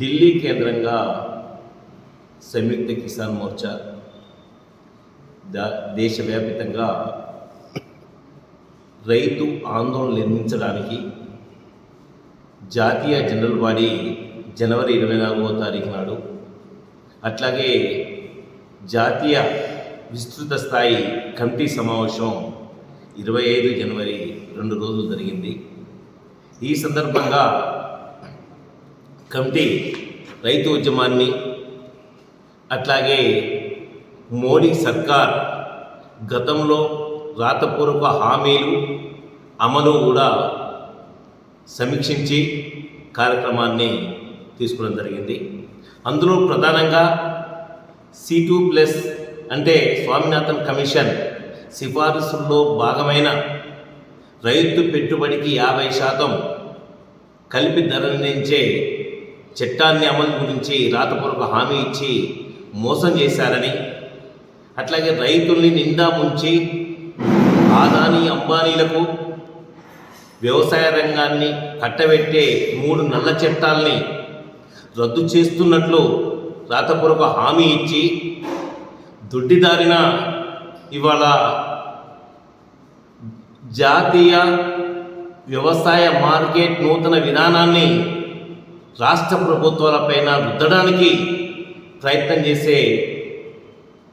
ఢిల్లీ కేంద్రంగా సంయుక్త కిసాన్ మోర్చా దా దేశవ్యాపితంగా రైతు ఆందోళన నిర్మించడానికి జాతీయ జనరల్ బాడీ జనవరి ఇరవై నాలుగవ తారీఖు నాడు అట్లాగే జాతీయ విస్తృత స్థాయి కమిటీ సమావేశం ఇరవై ఐదు జనవరి రెండు రోజులు జరిగింది. ఈ సందర్భంగా కమిటీ రైతు ఉద్యమాన్ని అట్లాగే మోడీ సర్కార్ గతంలో రాతపూర్వక హామీలు అమలు కూడా సమీక్షించి కార్యక్రమాన్ని తీసుకోవడం జరిగింది. అందులో ప్రధానంగా సి టూ ప్లస్ అంటే స్వామినాథన్ కమిషన్ సిఫారసుల్లో భాగమైన రైతు పెట్టుబడికి యాభై శాతం కలిపి ధర నిర్ణయించే చట్టాన్ని అమలు గురించి రాతపూర్వక హామీ ఇచ్చి మోసం చేశారని అట్లాగే రైతుల్ని నిండా ముంచి ఆదాని అంబానీలకు వ్యవసాయ రంగాన్ని కట్టబెట్టే మూడు నల్ల చట్టాల్ని రద్దు చేస్తున్నట్లు రాతపూర్వక హామీ ఇచ్చి దుడ్డిదారిన ఇవాళ జాతీయ వ్యవసాయ మార్కెట్ నూతన విధానాన్ని రాష్ట్ర ప్రభుత్వాలపైన రుద్దడానికి ప్రయత్నం చేసే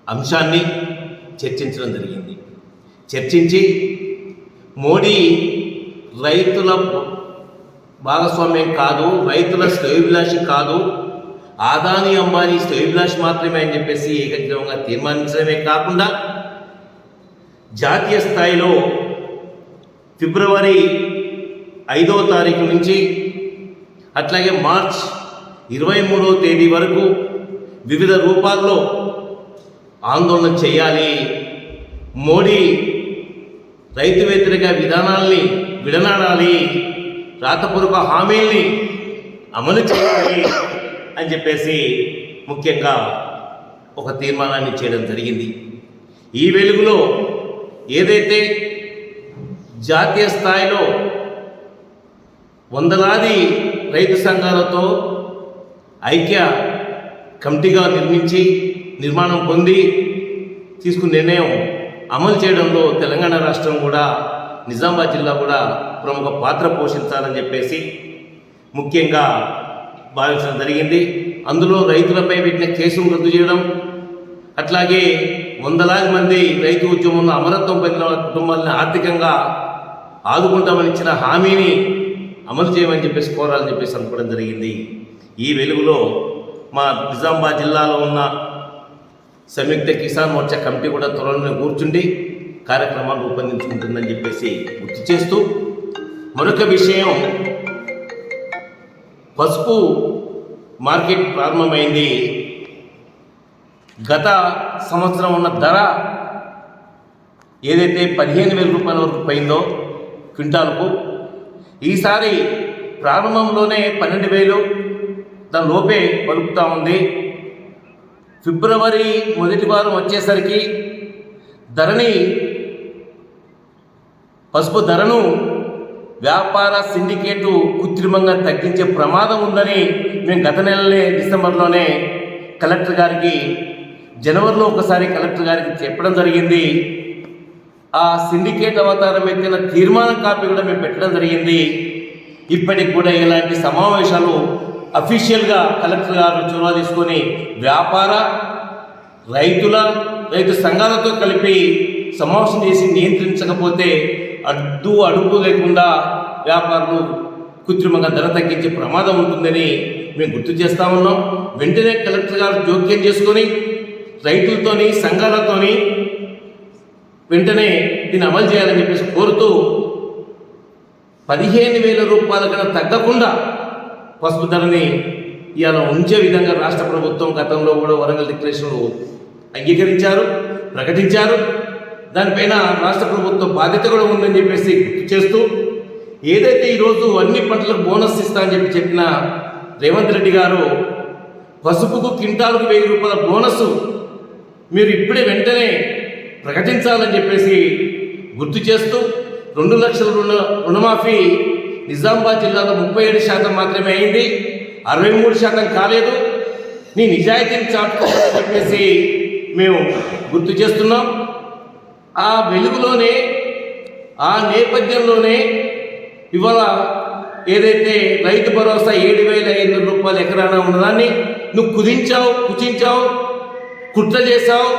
అంశాన్ని చర్చించడం జరిగింది. చర్చించి మోడీ రైతుల భాగస్వామ్యం కాదు రైతుల శ్రేయభిలాషి కాదు ఆదాని అంబానీ శ్రేయభిలాషి మాత్రమే అని చెప్పేసి ఏకగ్రీవంగా తీర్మానించడమే కాకుండా జాతీయ స్థాయిలో ఫిబ్రవరి ఐదవ తారీఖు నుంచి అట్లాగే మార్చ్ ఇరవై మూడవ తేదీ వరకు వివిధ రూపాల్లో ఆందోళన చేయాలి. మోడీ రైతు వ్యతిరేక విధానాల్ని విడనాడాలి. రాతపూర్వక హామీల్ని అమలు చేయాలి అని చెప్పేసి ముఖ్యంగా ఒక తీర్మానాన్ని చేయడం జరిగింది. ఈ వెలుగులో ఏదైతే జాతీయ స్థాయిలో వందలాది రైతు సంఘాలతో ఐక్య కమిటీగా నిర్మించి నిర్మాణం పొంది తీసుకున్న నిర్ణయం అమలు చేయడంలో తెలంగాణ రాష్ట్రం కూడా నిజామాబాద్ జిల్లా కూడా ప్రముఖ పాత్ర పోషించాలని చెప్పేసి ముఖ్యంగా భావించడం జరిగింది. అందులో రైతులపై పెట్టిన కేసును రద్దు చేయడం అట్లాగే వందలాది మంది రైతు ఉద్యమంలో అమరత్వం పొందిన కుటుంబాలను ఆర్థికంగా ఆదుకుంటామని ఇచ్చిన హామీని అమలు చేయమని చెప్పేసి కోరాలని చెప్పేసి అనుకోవడం జరిగింది. ఈ వెలుగులో మా నిజామాబాద్ జిల్లాలో ఉన్న సంయుక్త కిసాన్ మోర్చా కమిటీ కూడా త్వరలోనే కూర్చుండి కార్యక్రమాలు రూపొందించుకుంటుందని చెప్పేసి గుర్తు చేస్తూ మరొక విషయం. పసుపు మార్కెట్ ప్రారంభమైంది. గత సంవత్సరం ఉన్న ధర ఏదైతే పదిహేను వేల రూపాయల వరకు పోయిందో క్వింటాల్కు ఈసారి ప్రారంభంలోనే పన్నెండు వేలు. దాని లోపే పలుకుతూ ఉంది. ఫిబ్రవరి మొదటి వారం వచ్చేసరికి ధరని పసుపు ధరను వ్యాపార సిండికేటు కృత్రిమంగా తగ్గించే ప్రమాదం ఉందని మేము గత నెలనే డిసెంబర్లోనే కలెక్టర్ గారికి జనవరిలో ఒకసారి కలెక్టర్ గారికి చెప్పడం జరిగింది. ఆ సిండికేట్ అవతారం ఎత్తిన తీర్మానం కాపీ కూడా మేము పెట్టడం జరిగింది. ఇప్పటికి కూడా ఇలాంటి సమావేశాలు అఫీషియల్గా కలెక్టర్ గారు చొరవ తీసుకొని వ్యాపార రైతుల రైతు సంఘాలతో కలిపి సమావేశం చేసి నియంత్రించకపోతే అడ్డు అడుగు లేకుండా వ్యాపారులు కృత్రిమంగా ధర తగ్గించే ప్రమాదం ఉంటుందని మేము గుర్తు చేస్తా ఉన్నాం. వెంటనే కలెక్టర్ గారు జోక్యం చేసుకొని రైతులతోని సంఘాలతోని వెంటనే దీన్ని అమలు చేయాలని చెప్పేసి కోరుతూ పదిహేను వేల రూపాయల కన్నా తగ్గకుండా పసుపు ధరని ఇవాళ ఉంచే విధంగా రాష్ట్ర ప్రభుత్వం గతంలో కూడా వరంగల్ డిక్లరేషన్లు అంగీకరించారు ప్రకటించారు. దానిపైన రాష్ట్ర ప్రభుత్వం బాధ్యత కూడా ఉందని చెప్పేసి గుర్తు చేస్తూ ఏదైతే ఈరోజు అన్ని పంటలకు బోనస్ ఇస్తా అని చెప్పి చెప్పిన రేవంత్ రెడ్డి గారు పసుపుకు క్వింటాలకు వెయ్యి రూపాయల బోనస్ మీరు ఇప్పుడే వెంటనే ప్రకటించాలని చెప్పేసి గుర్తు చేస్తూ రెండు లక్షల రుణ రుణమాఫీ నిజామాబాద్ జిల్లాలో ముప్పై ఏడు శాతం మాత్రమే అయింది. అరవై మూడు శాతం కాలేదు. నీ నిజాయితీని చాటుకోవాలని చెప్పేసి మేము గుర్తు చేస్తున్నాం. ఆ వెలుగులోనే ఆ నేపథ్యంలోనే ఇవాళ ఏదైతే రైతు భరోసా ఏడు వేల ఐదు వందల రూపాయలు ఎకరానా ఉన్నదాన్ని నువ్వు కుదించావు కుచించావు కుట్ర చేశావు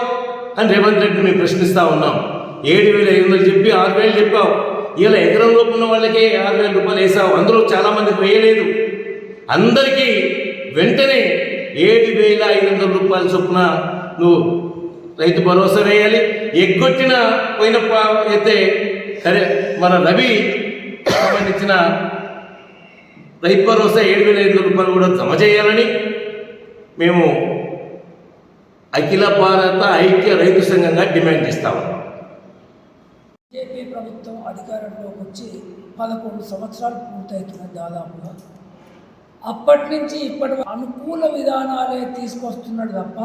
అని రేవంత్ రెడ్డి మేము ప్రశ్నిస్తూ ఉన్నాం. ఏడు వేల ఐదు వందలు చెప్పి ఆరు వేలు చెప్పావు. ఇలా ఎకరం లోపు ఉన్న వాళ్ళకే ఆరు వేల రూపాయలు వేసావు. అందులో చాలా మందికి వేయలేదు. అందరికీ వెంటనే ఏడు వేల ఐదు వందల రూపాయల చొప్పున నువ్వు రైతు భరోసా వేయాలి. ఎగ్గొట్టిన పోయిన అయితే సరే మన రవి సంబంధించిన రైతు భరోసా ఏడు వేల ఐదు వందల రూపాయలు కూడా జమ చేయాలని మేము అఖిల భారత ఐక్య రైతు సంఘంగా డిమాండ్ చేస్తా ఉన్నాం. బీజేపీ ప్రభుత్వం అధికారంలోకి వచ్చి పదకొండు సంవత్సరాలు పూర్తవుతున్నాయి దాదాపుగా అప్పటి నుంచి ఇప్పటి అనుకూల విధానాలే తీసుకొస్తున్నాడు తప్ప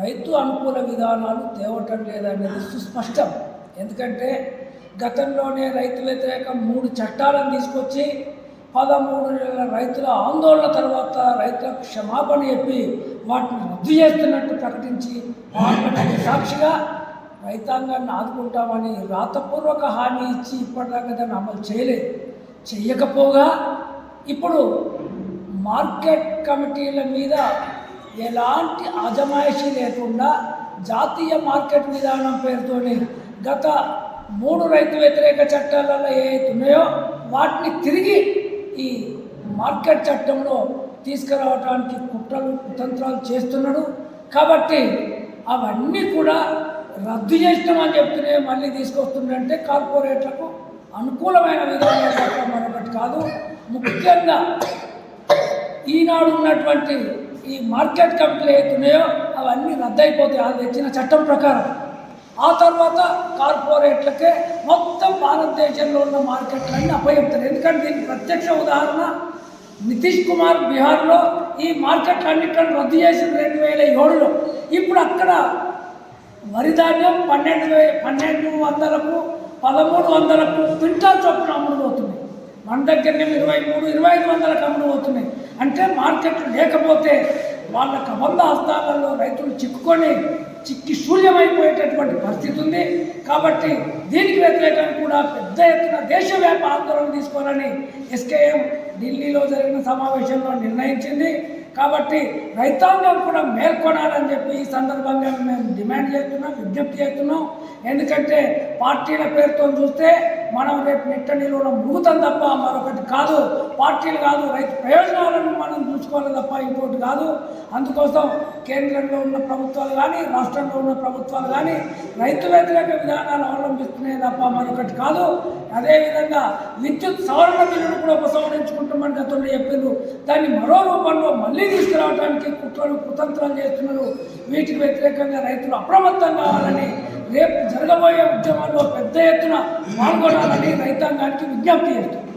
రైతు అనుకూల విధానాలు తేవటం లేదనేది సుస్పష్టం. ఎందుకంటే గతంలోనే రైతు వ్యతిరేక మూడు చట్టాలను తీసుకొచ్చి పదమూడు నెలల రైతుల ఆందోళన తర్వాత రైతులకు క్షమాపణ చెప్పి వాటిని రద్దు చేస్తున్నట్టు ప్రకటించి పార్లమెంట్ సాక్షిగా రైతాంగాన్ని ఆదుకుంటామని రాతపూర్వక హామీ ఇచ్చి ఇప్పటిదాకా దాన్ని అమలు చేయలేదు. చెయ్యకపోగా ఇప్పుడు మార్కెట్ కమిటీల మీద ఎలాంటి అజమాయిషీ లేకుండా జాతీయ మార్కెట్ విధానం పేరుతోనే గత మూడు రైతు వ్యతిరేక చట్టాలలో ఏ ఉన్నాయో వాటిని తిరిగి ఈ మార్కెట్ చట్టంలో తీసుకురావడానికి కుట్రలు కుతంత్రాలు చేస్తున్నాడు. కాబట్టి అవన్నీ కూడా రద్దు చేసినామని చెప్తూనే మళ్ళీ తీసుకొస్తుండంటే కార్పొరేట్లకు అనుకూలమైన విధానం తప్ప మరొకటి కాదు. ముఖ్యంగా ఈనాడు ఉన్నటువంటి ఈ మార్కెట్ కమిటీలు ఏతున్నాయో అవన్నీ రద్దయిపోతాయి. అది తెచ్చిన చట్టం ప్రకారం. ఆ తర్వాత కార్పొరేట్లకే మొత్తం భారతదేశంలో ఉన్న మార్కెట్లన్నీ అప్పచెప్తారు. ఎందుకంటే దీనికి ప్రత్యక్ష ఉదాహరణ నితీష్ కుమార్ బీహార్లో ఈ మార్కెట్లన్నింటిని రద్దు చేసిన రెండు వేల ఏడులో. ఇప్పుడు అక్కడ వరిధాన్యం పన్నెండు వే పన్నెండు వందలకు పదమూడు వందలకు క్వింటాల్ చొప్పున అమ్ముడుపోతుంది మన దగ్గరనే ఇరవై మూడు ఇరవై ఐదు వందలకు అమ్ముడుపోతున్నాయి అంటే మార్కెట్లు లేకపోతే వాళ్ళ కబంధ హస్తాలలో రైతులు చిక్కుకొని చిక్కి శూన్యమైపోయేటటువంటి పరిస్థితి ఉంది. కాబట్టి దీనికి వ్యతిరేకంగా కూడా పెద్ద ఎత్తున దేశవ్యాప ఆందోళన తీసుకోవాలని ఎస్కేఎం ఢిల్లీలో జరిగిన సమావేశంలో నిర్ణయించింది. కాబట్టి రైతాంగం కూడా మేల్కొనాలని చెప్పి ఈ సందర్భంగా మేము డిమాండ్ చేస్తున్నాం విజ్ఞప్తి చేస్తున్నాం. ఎందుకంటే పార్టీల పేరుతో చూస్తే మనం రేపు నిట్ట నిలువలో ముగుతాం తప్ప మరొకటి కాదు. పార్టీలు కాదు రైతు ప్రయోజనాలను మనం చూసుకోవాలి తప్ప ఇంకోటి కాదు. అందుకోసం కేంద్రంలో ఉన్న ప్రభుత్వాలు కానీ రాష్ట్రంలో ఉన్న ప్రభుత్వాలు కానీ రైతు వ్యతిరేక విధానాలు అవలంబిస్తున్నాయి తప్ప మరొకటి కాదు. అదేవిధంగా విద్యుత్ సవరణ బిల్లును కూడా ఉపసంహరించుకుంటామని గతంలో చెప్పిండ్రు. దాన్ని మరో రూపంలో మళ్ళీ తీసుకురావడానికి కుట్రలు కుతంత్రాలు చేస్తున్నారు. వీటికి వ్యతిరేకంగా రైతులు అప్రమత్తం కావాలని రేపు జరగబోయే ఉద్యమాల్లో పెద్ద ఎత్తున పాల్గొనాలని రైతాంగానికి విజ్ఞప్తి చేస్తున్నారు